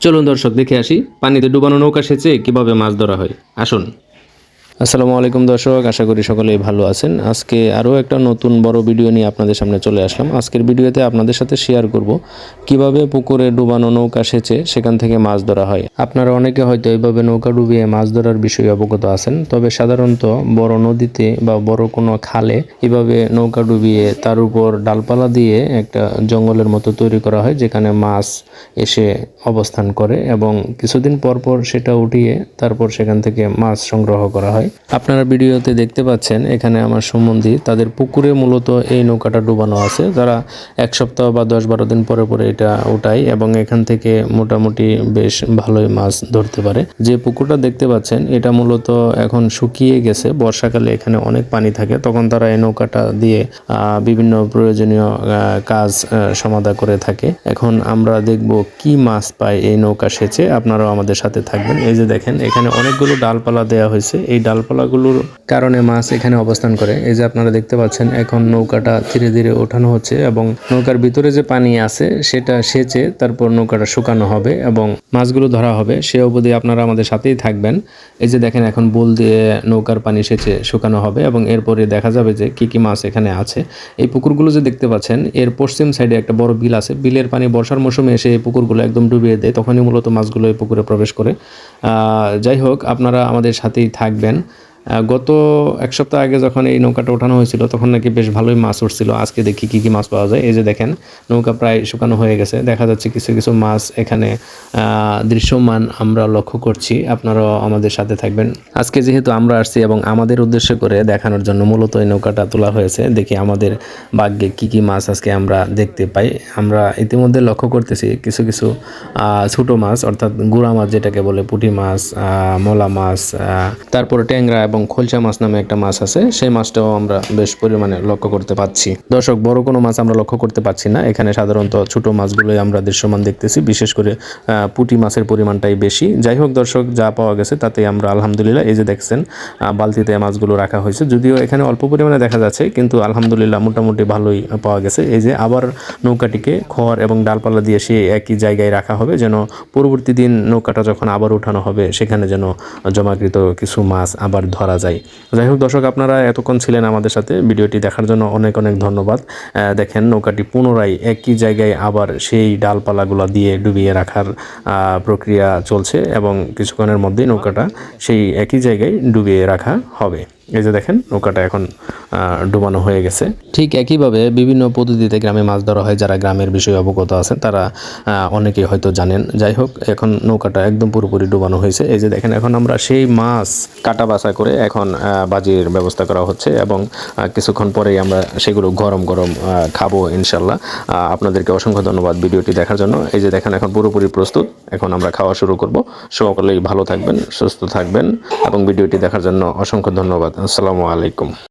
চলুন দর্শক দেখে আসি। পানিতে ডুবানো নৌকা সেচে কীভাবে মাছ ধরা হয়। আসুন। আসসালামু আলাইকুম দর্শক, আশা করি সকলেই ভালো আছেন। আজকে আরও একটা নতুন বড় ভিডিও নিয়ে আপনাদের সামনে চলে আসলাম। আজকের ভিডিওতে আপনাদের সাথে শেয়ার করব কীভাবে পুকুরে ডুবানো নৌকা সেচে সেখান থেকে মাছ ধরা হয়। আপনারা অনেকে হয়তো এইভাবে নৌকা ডুবিয়ে মাছ ধরার বিষয়ে অবগত আছেন, তবে সাধারণত বড় নদীতে বা বড় কোনো খালে এভাবে নৌকা ডুবিয়ে তার উপর ডালপালা দিয়ে একটা জঙ্গলের মতো তৈরি করা হয়, যেখানে মাছ এসে অবস্থান করে এবং কিছুদিন পর পর সেটা উঠিয়ে তারপর সেখান থেকে মাছ সংগ্রহ করা হয়। আপনারা ভিডিওতে দেখতে পাচ্ছেন, এখানে আমার সম্বন্ধী তাদের পুকুরে মূলত এই নৌকাটা ডুবানো আছে। তারা এক সপ্তাহ বা দশ বারো দিন পরে পরে এটা উঠায় এবং এখান থেকে মোটামুটি বেশ ভালোই মাছ ধরতে পারে। যে পুকুরটা দেখতে পাচ্ছেন, এটা মূলত এখন শুকিয়ে গেছে। বর্ষাকালে এখানে অনেক পানি থাকে। তখন তারা এই নৌকাটা দিয়ে বিভিন্ন প্রয়োজনীয় কাজ সমাধা করে থাকে। এখন আমরা দেখব কি মাছ পায় এই নৌকা সেচে। আপনারাও আমাদের সাথে থাকবেন। এই যে দেখেন, এখানে অনেকগুলো ডালপালা দেওয়া হয়েছে। এই ডালপালাগুলোর কারণে মাছ এখানে অবস্থান করে। এই যে আপনারা দেখতে পাচ্ছেন, এখন নৌকাটা ধীরে ধীরে ওঠানো হচ্ছে এবং নৌকার ভিতরে যে পানি আছে, সেটা সেচে তারপর নৌকাটা শুকানো হবে এবং মাছগুলো ধরা হবে। সে অবধি আপনারা আমাদের সাথেই থাকবেন। এই যে দেখেন, এখন বুল দিয়ে নৌকার পানি সেচে শুকানো হবে এবং এরপরে দেখা যাবে যে কি কি মাছ এখানে আছে। এই পুকুরগুলো যে দেখতে পাচ্ছেন, এর পশ্চিম সাইডে একটা বড় বিল আছে। বিলের পানি বর্ষার মৌসুমে এসে এই পুকুরগুলো একদম ডুবিয়ে দেয়, তখনই মূলত মাছগুলো এই পুকুরে প্রবেশ করে। যাই হোক, আপনারা আমাদের সাথেই থাকবেন। গত এক সপ্তাহ আগে যখন এই নৌকাটা ওঠানো হয়েছিল, তখন নাকি বেশ ভালোই মাছ উঠছিল। আজকে দেখি কি কি মাছ পাওয়া যায়। এই যে দেখেন, নৌকা প্রায় শুকানো হয়ে গেছে। দেখা যাচ্ছে কিছু কিছু মাছ এখানে দৃশ্যমান আমরা লক্ষ্য করছি। আপনারাও আমাদের সাথে থাকবেন। আজকে যেহেতু আমরা আসছি এবং আমাদের উদ্দেশ্য করে দেখানোর জন্য মূলত এই নৌকাটা তোলা হয়েছে, দেখি আমাদের ভাগ্যে কি কি মাছ আজকে আমরা দেখতে পাই। আমরা ইতিমধ্যে লক্ষ্য করতেছি কিছু কিছু ছোটো মাছ, অর্থাৎ গুড়া মাছ যেটাকে বলে, পুঁটি মাছ মলা মাছ তারপরে ট্যাংরা এবং খোলসা মাছ নামে একটা মাছ আছে, সেই মাছটাও আমরা বেশ পরিমাণে লক্ষ্য করতে পাচ্ছি। দর্শক, বড় কোনো মাছ আমরা লক্ষ্য করতে পারছি না। এখানে সাধারণত ছোট মাছগুলোই আমরা দৃশ্যমান দেখতেছি, বিশেষ করে পুঁটি মাছের পরিমাণটাই বেশি। যাই হোক দর্শক, যা পাওয়া গেছে তাতে আমরা আলহামদুলিল্লাহ, এই যে দেখছেন বালতিতে মাছগুলো রাখা হয়েছে। যদিও এখানে অল্প পরিমাণে দেখা যাচ্ছে, কিন্তু আলহামদুলিল্লাহ মোটামুটি ভালোই পাওয়া গেছে। এই যে আবার নৌকাটিকে খড় এবং ডালপালা দিয়ে সে একই জায়গায় রাখা হবে, যেন পরবর্তী দিন নৌকাটা যখন আবার উঠানো হবে, সেখানে যেন জমাকৃত কিছু মাছ আবার ধরা যায়। যাই হোক দর্শক, আপনারা এতক্ষণ ছিলেন আমাদের সাথে। ভিডিওটি দেখার জন্য অনেক অনেক ধন্যবাদ। দেখেন নৌকাটি পুনরায় একই জায়গায় আবার সেই ডালপালাগুলো দিয়ে ডুবিয়ে রাখার প্রক্রিয়া চলছে এবং কিছুক্ষণের মধ্যেই নৌকাটা সেই একই জায়গায় ডুবিয়ে রাখা হবে। এই যে দেখেন, নৌকাটা এখন ডুবানো হয়ে গেছে। ঠিক একইভাবে বিভিন্ন পদ্ধতিতে গ্রামে মাছ ধরা হয়, যারা গ্রামের বিষয়ে অবগত আছেন, তারা অনেকেই হয়তো জানেন। যাই হোক, এখন নৌকাটা একদম পুরোপুরি ডুবানো হয়েছে। এই যে দেখেন, এখন আমরা সেই মাছ কাটা বাছা করে এখন বাজির ব্যবস্থা করা হচ্ছে এবং কিছুক্ষণ পরেই আমরা সেগুলো গরম গরম খাব ইনশাল্লাহ। আপনাদেরকে অসংখ্য ধন্যবাদ ভিডিওটি দেখার জন্য। এই যে দেখেন, এখন পুরোপুরি প্রস্তুত। এখন আমরা খাওয়া শুরু করব। সকলেই ভালো থাকবেন, সুস্থ থাকবেন এবং ভিডিওটি দেখার জন্য অসংখ্য ধন্যবাদ। আসসালামু আলাইকুম।